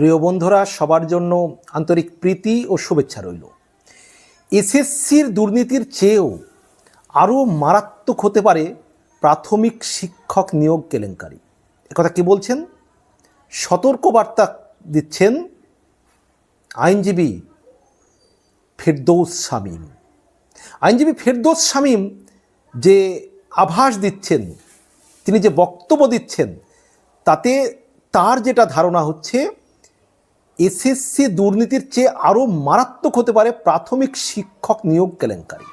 প্রিয় বন্ধুরা, সবার জন্য আন্তরিক প্রীতি ও শুভেচ্ছা রইল। এসএসসির দুর্নীতির চেয়েও আরও মারাত্মক হতে পারে প্রাথমিক শিক্ষক নিয়োগ কেলেঙ্কারি। একথা কি বলছেন? সতর্কবার্তা দিচ্ছেন আইনজীবী ফেরদৌস শামীম। আইনজীবী ফেরদৌস শামীম যে আভাস দিচ্ছেন, তিনি যে বক্তব্য দিচ্ছেন, তাতে তার যেটা ধারণা হচ্ছে এসএসসি দুর্নীতির চেয়ে আরও মারাত্মক হতে পারে প্রাথমিক শিক্ষক নিয়োগ কেলেঙ্কারি।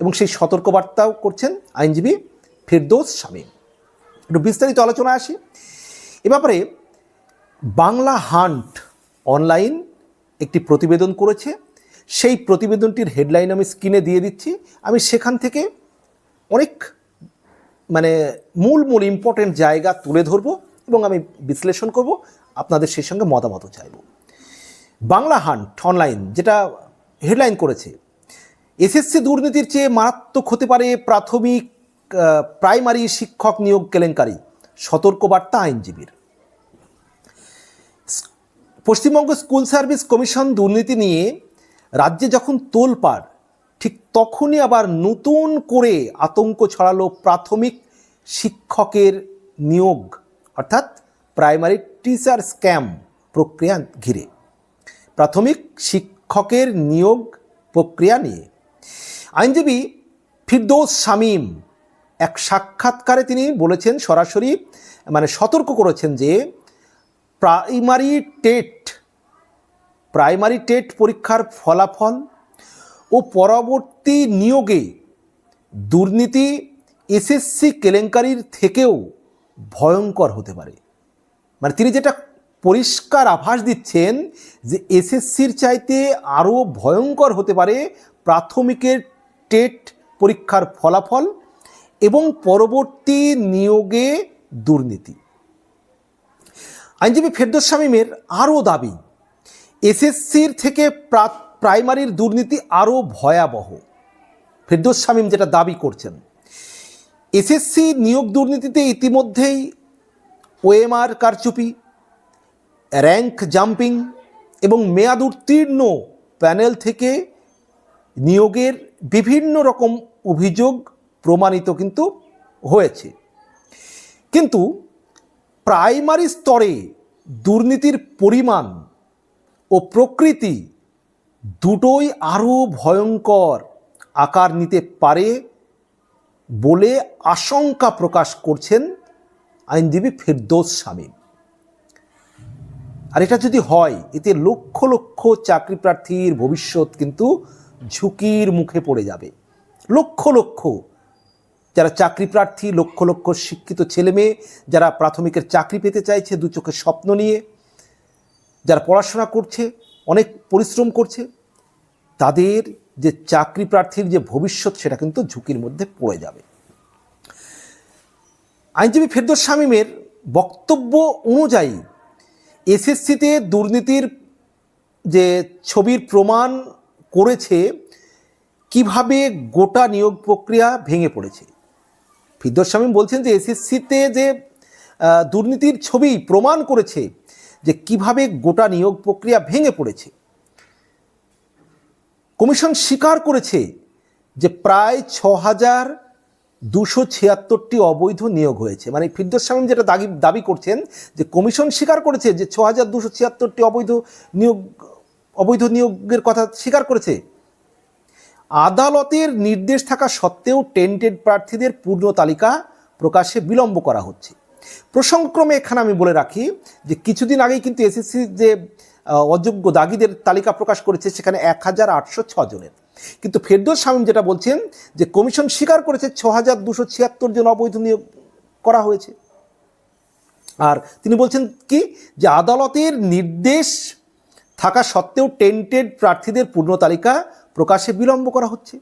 এবং সেই সতর্কবার্তাও করছেন আইনজীবী ফেরদৌস শামীম। একটু বিস্তারিত আলোচনা আসি। এ ব্যাপারে বাংলা হান্ট অনলাইন একটি প্রতিবেদন করেছে। সেই প্রতিবেদনটির হেডলাইন আমি স্ক্রিনে দিয়ে দিচ্ছি। আমি সেখান থেকে অনেক মানে মূল মূল ইম্পর্টেন্ট জায়গা তুলে ধরব এবং আমি বিশ্লেষণ করব। আপনাদের সেই সঙ্গে মতামতও চাইব। বাংলা হান্ট অনলাইন যেটা হেডলাইন করেছে, এসএসসি দুর্নীতির চেয়ে মারাত্মক হতে পারে প্রাথমিক প্রাইমারি শিক্ষক নিয়োগ কেলেঙ্কারি, সতর্কবার্তা আইনজীবীর। পশ্চিমবঙ্গ স্কুল সার্ভিস কমিশন দুর্নীতি নিয়ে রাজ্যে যখন তোলপাড়, ঠিক তখনই আবার নতুন করে আতঙ্ক ছড়ালো প্রাথমিক শিক্ষকের নিয়োগ, অর্থাৎ প্রাইমারি টিচার স্ক্যাম প্রক্রিয়া ঘিরে। প্রাথমিক শিক্ষকের নিয়োগ প্রক্রিয়া নিয়ে। আইনজীবী ফিরদৌস শামীম এক সাক্ষাৎকারে তিনি বলেছেন, সরাসরি মানে সতর্ক করেছেন যে প্রাইমারি টেট প্রাইমারি টেট পরীক্ষার ফলাফল ও পরবর্তী নিয়োগে দুর্নীতি, এসএসসি কেলেঙ্কারির থেকেও ভয়ঙ্কর হতে পারে। মানে তিনি যেটা পরিষ্কার আভাস দিচ্ছেন যে এসএসসির চাইতে আরও ভয়ঙ্কর হতে পারে প্রাথমিকের টেট পরীক্ষার ফলাফল এবং পরবর্তী নিয়োগে দুর্নীতি। আইনজীবী ফেরদৌস শামীমের আরও দাবি, এসএসসির থেকে প্রাইমারির দুর্নীতি আরও ভয়াবহ। ফেরদৌস শামীম যেটা দাবি করছেন, এসএসসি নিয়োগ দুর্নীতিতে ইতিমধ্যেই ওএমআর কারচুপি, র্যাঙ্ক জাম্পিং এবং মেয়াদ উত্তীর্ণ প্যানেল থেকে নিয়োগের বিভিন্ন রকম অভিযোগ প্রমাণিত কিন্তু হয়েছে। কিন্তু প্রাইমারি স্তরে দুর্নীতির পরিমাণ ও প্রকৃতি দুটোই আরও ভয়ঙ্কর আকার নিতে পারে বলে আশঙ্কা প্রকাশ করছেন আইনজীবী ফেরদৌস শামীম। আর এটা যদি হয়, এতে লক্ষ লক্ষ চাকরি প্রার্থীর ভবিষ্যৎ কিন্তু ঝুঁকির মুখে পড়ে যাবে। লক্ষ লক্ষ যারা চাকরি প্রার্থী, লক্ষ লক্ষ শিক্ষিত ছেলে মেয়ে, যারা প্রাথমিকের চাকরি পেতে চাইছে দু চোখের স্বপ্ন নিয়ে, যারা পড়াশোনা করছে, অনেক পরিশ্রম করছে, তাদের যে চাকরি প্রার্থীর যে ভবিষ্যৎ, সেটা কিন্তু ঝুঁকির মধ্যে পড়ে যাবে। আইনজীবী ফেরদৌস শামীমের বক্তব্য অনুযায়ী এসএসসিতে দুর্নীতির যে ছবির প্রমাণ করেছে, কীভাবে গোটা নিয়োগ প্রক্রিয়া ভেঙে পড়েছে। ফিরদৌস শামীম বলছেন যে এসএসসিতে যে দুর্নীতির ছবি প্রমাণ করেছে যে কীভাবে গোটা নিয়োগ প্রক্রিয়া ভেঙে পড়েছে। কমিশন স্বীকার করেছে যে প্রায় ছ হাজার দুশো ছিয়াত্তরটি অবৈধ নিয়োগ হয়েছে। মানে ফিরদৌস শামীম যেটা দাবি দাবি করছেন যে কমিশন স্বীকার করেছে যে ছ হাজার দুশো ছিয়াত্তরটি অবৈধ নিয়োগ, অবৈধ নিয়োগের কথা স্বীকার করেছে। আদালতের নির্দেশ থাকা সত্ত্বেও টেন্টেড প্রার্থীদের পূর্ণ তালিকা প্রকাশে বিলম্ব করা হচ্ছে। প্রসঙ্গক্রমে এখানে আমি বলে রাখি যে কিছুদিন আগেই কিন্তু এসএসসি যে অযোগ্য দাগিদের তালিকা প্রকাশ করেছে সেখানে এক হাজার আটশো জনের। কিন্তু ফেরদৌস শামীম যেটা বলছেন যে কমিশন স্বীকার করেছে ছ হাজার দুশো ছিয়াত্তর জন অবৈধ নিয়োগ করা হয়েছে। আর তিনি বলছেন কি? যে আদালতের নির্দেশ থাকা সত্ত্বেও টেন্টেড প্রার্থীদের পূর্ণ তালিকা প্রকাশে বিলম্ব করা হচ্ছে।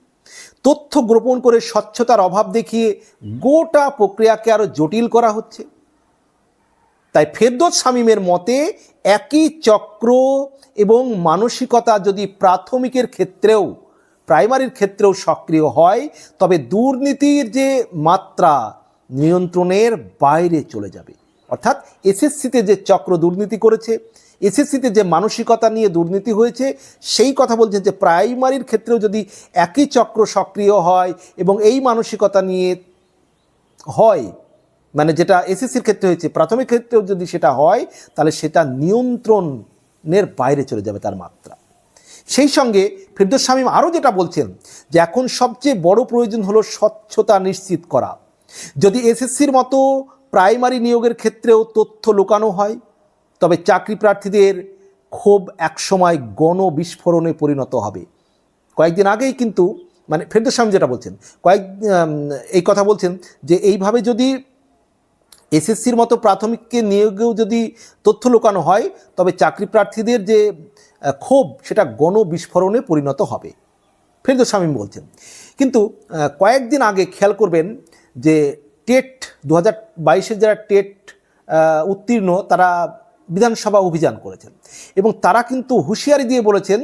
তথ্য গোপন করে স্বচ্ছতার অভাব দেখিয়ে গোটা প্রক্রিয়াকে আরও জটিল করা হচ্ছে। তাই ফেরদৌস শামীমের মতে একই চক্র এবং মানসিকতা যদি প্রাথমিকের ক্ষেত্রেও, প্রাইমারির ক্ষেত্রেও সক্রিয় হয়, তবে দুর্নীতির যে মাত্রা নিয়ন্ত্রণের বাইরে চলে যাবে। অর্থাৎ এসএসসিতে যে চক্র দুর্নীতি করেছে, এসএসসিতে যে মানসিকতা নিয়ে দুর্নীতি হয়েছে, সেই কথা বলছেন যে প্রাইমারির ক্ষেত্রেও যদি একই চক্র সক্রিয় হয় এবং এই মানসিকতা নিয়ে হয় মানে যেটা এসএসসির ক্ষেত্রে হয়েছে, প্রাথমিক ক্ষেত্রেও যদি সেটা হয়, তাহলে সেটা নিয়ন্ত্রণের বাইরে চলে যাবে তার মাত্রা। সেই সঙ্গে ফিরদোস শামীম আরও যেটা বলছেন, যে এখন সবচেয়ে বড় প্রয়োজন হলো স্বচ্ছতা নিশ্চিত করা। যদি এসএসসির মতো প্রাইমারি নিয়োগের ক্ষেত্রেও তথ্য লুকানো হয়, তবে চাকরি প্রার্থীদের ক্ষোভ একসময় গণবিস্ফোরণে পরিণত হবে। কয়েকদিন আগেই কিন্তু মানে ফেরদোস শামীম যেটা বলছেন, কয়েক এই কথা বলছেন যে এইভাবে যদি এসএসসির মতো প্রাথমিককে নিয়োগেও যদি তথ্য লুকানো হয়, তবে চাকরি প্রার্থীদের যে ক্ষোভ, সেটা গণবিস্ফোরণে পরিণত হবে। ফেরদৌস শামীম বলছেন, কিন্তু কয়েকদিন আগে খেয়াল করবেন যে টেট দু হাজার যারা টেট উত্তীর্ণ, তারা বিধানসভা অভিযান করেছেন। এবং তারা কিন্তু হুঁশিয়ারি দিয়ে বলেছেন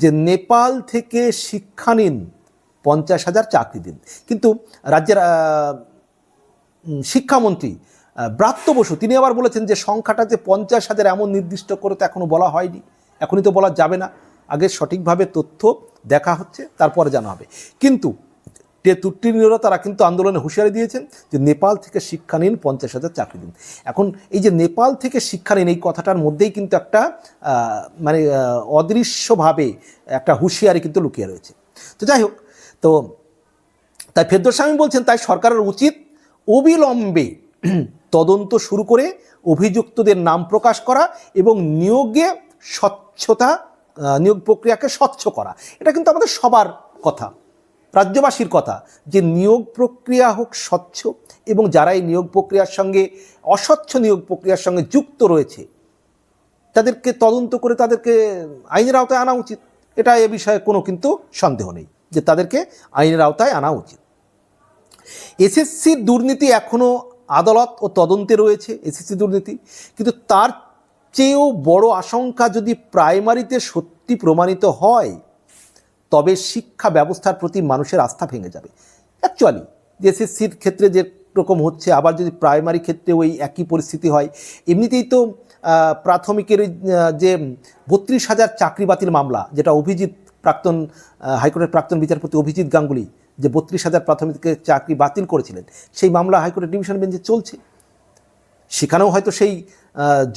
যে নেপাল থেকে শিক্ষা নিন, পঞ্চাশ হাজার চাকরি দিন। কিন্তু রাজ্যের শিক্ষামন্ত্রী ব্রাত্য বসু তিনি আবার বলেছেন যে সংখ্যাটা যে পঞ্চাশ হাজার এমন নির্দিষ্ট করে তো এখনও বলা হয়নি। এখনই তো বলা যাবে না। আগে সঠিকভাবে তথ্য দেখা হচ্ছে, তারপরে জানা হবে। কিন্তু উত্তীর্ণরা তারা কিন্তু আন্দোলনে হুঁশিয়ারি দিয়েছেন যে নেপাল থেকে শিক্ষা নিন, পঞ্চাশ হাজার চাকরি দিন। এখন এই যে নেপাল থেকে শিক্ষা নিন, এই কথাটার মধ্যেই কিন্তু একটা মানে অদৃশ্যভাবে একটা হুঁশিয়ারি কিন্তু লুকিয়ে রয়েছে। তো যাই হোক, তো তাই ফেরদৌস স্বামী বলছেন, তাই সরকারের উচিত অবিলম্বে তদন্ত শুরু করে অভিযুক্তদের নাম প্রকাশ করা এবং নিয়োগে স্বচ্ছতা নিয়োগ প্রক্রিয়াকে স্বচ্ছ করা। এটা কিন্তু আমাদের সবার কথা, রাজ্যবাসীর কথা যে নিয়োগ প্রক্রিয়া হোক স্বচ্ছ এবং যারা এই নিয়োগ প্রক্রিয়ার সঙ্গে, অস্বচ্ছ নিয়োগ প্রক্রিয়ার সঙ্গে যুক্ত রয়েছে, তাদেরকে তদন্ত করে তাদেরকে আইনের আওতায় আনা উচিত। এটা এ বিষয়ে কোনো কিন্তু সন্দেহ নেই যে তাদেরকে আইনের আওতায় আনা উচিত। এসএসসির দুর্নীতি এখনও আদালত ও তদন্তে রয়েছে এসএসসি দুর্নীতি। কিন্তু তার চেয়েও বড় আশঙ্কা যদি প্রাইমারিতে সত্যি প্রমাণিত হয়, তবে শিক্ষা ব্যবস্থার প্রতি মানুষের আস্থা ভেঙে যাবে। অ্যাকচুয়ালি যে এসএসসির ক্ষেত্রে যে রকম হচ্ছে, আবার যদি প্রাইমারি ক্ষেত্রে ওই একই পরিস্থিতি হয়, এমনিতেই তো প্রাথমিকের যে বত্রিশ হাজার চাকরি বাতিল মামলা, যেটা অভিজিৎ প্রাক্তন হাইকোর্টের প্রাক্তন বিচারপতি অভিজিৎ গাঙ্গুলি যে বত্রিশ হাজার প্রাথমিকের চাকরি বাতিল করেছিলেন, সেই মামলা হাইকোর্টের ডিভিশন বেঞ্চে চলছে। সেখানেও হয়তো সেই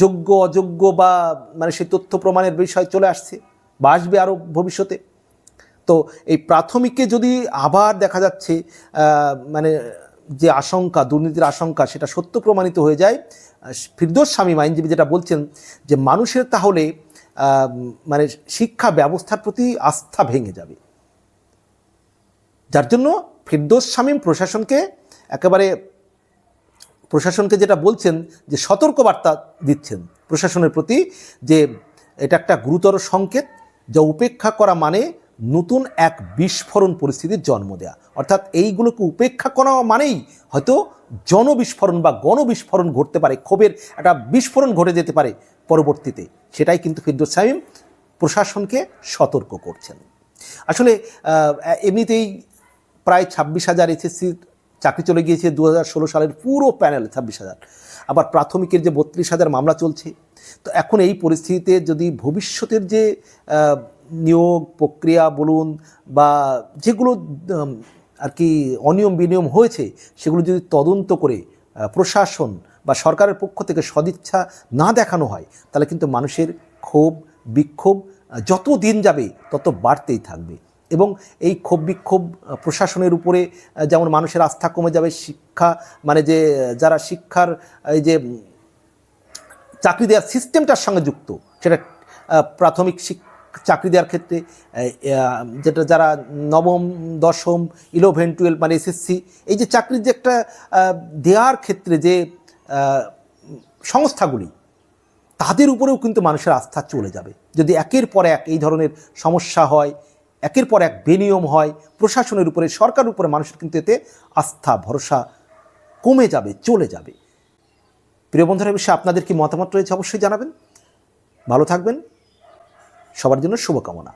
যোগ্য, অযোগ্য বা মানে সেই তথ্য প্রমাণের বিষয় চলে আসছে বা আসবে আরও ভবিষ্যতে। তো এই প্রাথমিকে যদি আবার দেখা যাচ্ছে মানে যে আশঙ্কা, দুর্নীতির আশঙ্কা, সেটা সত্য প্রমাণিত হয়ে যায় ফিরদোস স্বামী আইনজীবী যেটা বলছেন যে মানুষের তাহলে মানে শিক্ষা ব্যবস্থার প্রতি আস্থা ভেঙে যাবে। যার জন্য ফিরদোস শামীম প্রশাসনকে একেবারে প্রশাসনকে যেটা বলছেন যে সতর্কবার্তা দিচ্ছেন প্রশাসনের প্রতি যে এটা একটা গুরুতর সংকেত যা উপেক্ষা করা মানে নতুন এক বিস্ফোরণ পরিস্থিতির জন্ম দেয়া। অর্থাৎ এইগুলোকে উপেক্ষা করা মানেই হয়তো জনবিস্ফোরণ বা গণবিস্ফোরণ ঘটতে পারে, ক্ষোভের একটা বিস্ফোরণ ঘটে যেতে পারে পরবর্তীতে। সেটাই কিন্তু ফিরদোস সাইম প্রশাসনকে সতর্ক করছেন। আসলে এমনিতেই প্রায় ছাব্বিশ হাজার এসএসসির চাকরি চলে গিয়েছে দু ষোলো সালের পুরো প্যানেল ছাব্বিশ হাজার। আবার প্রাথমিকের যে বত্রিশ হাজার মামলা চলছে। তো এখন এই পরিস্থিতিতে যদি ভবিষ্যতের যে নিয়োগ প্রক্রিয়া বলুন বা যেগুলো আর কি অনিয়ম বিনিয়ম হয়েছে, সেগুলো যদি তদন্ত করে প্রশাসন বা সরকারের পক্ষ থেকে সদিচ্ছা না দেখানো হয়, তাহলে কিন্তু মানুষের ক্ষোভ, বিক্ষোভ যত দিন যাবে তত বাড়তেই থাকবে। এবং এই ক্ষোভ বিক্ষোভ প্রশাসনের উপরে যেমন মানুষের আস্থা কমে যাবে, শিক্ষা মানে যে যারা শিক্ষার, এই যে চাকরি দেওয়ার সিস্টেমটার সঙ্গে যুক্ত, সেটা প্রাথমিক চাকরি দেওয়ার ক্ষেত্রে যেটা যারা নবম, দশম ইলেভেন টুয়েলভ মানে এসএসসি এই যে চাকরির যে একটা দেওয়ার ক্ষেত্রে যে সংস্থাগুলি, তাদের উপরেও কিন্তু মানুষের আস্থা চলে যাবে। যদি একের পর এক এই ধরনের সমস্যা হয় একের পর এক বেনিয়ম হয়। প্রশাসনের উপরে, সরকার উপরে মানুষের কিন্তু এতে আস্থা, ভরসা কমে যাবে, চলে যাবে। প্রিয় বন্ধুরা বিষয়ে আপনাদের কি মতামত রয়েছে অবশ্যই জানাবেন। ভালো থাকবেন। সবার জন্য শুভকামনা।